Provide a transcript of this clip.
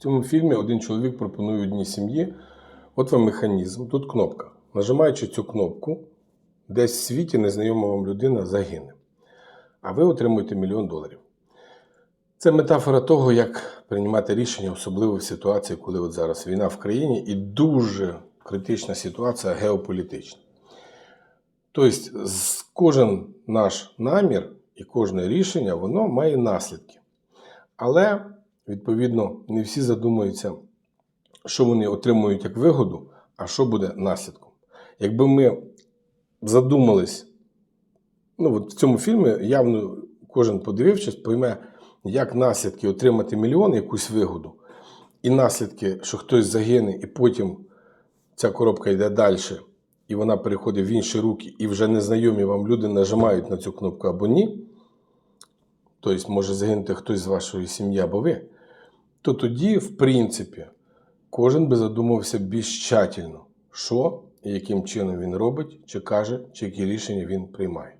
В цьому фільмі один чоловік пропонує одній сім'ї. От вам механізм, тут кнопка. Нажимаючи цю кнопку, десь в світі незнайома вам людина загине. А ви отримуєте мільйон доларів. Це метафора того, як приймати рішення, особливо в ситуації, коли от зараз війна в країні і дуже критична ситуація геополітична. Тобто, кожен наш намір і кожне рішення воно має наслідки. Але, відповідно, не всі задумуються, що вони отримують як вигоду, а що буде наслідком. Якби ми задумались, ну от в цьому фільмі явно кожен подивившись, пойме, як наслідки отримати мільйон, якусь вигоду, і наслідки, що хтось загине, і потім ця коробка йде далі, і вона переходить в інші руки, і вже незнайомі вам люди нажимають на цю кнопку або ні. Тобто може загинути хтось з вашої сім'ї або ви, то тоді, в принципі, кожен би задумався більш тщательно, що і яким чином він робить, чи каже, чи які рішення він приймає.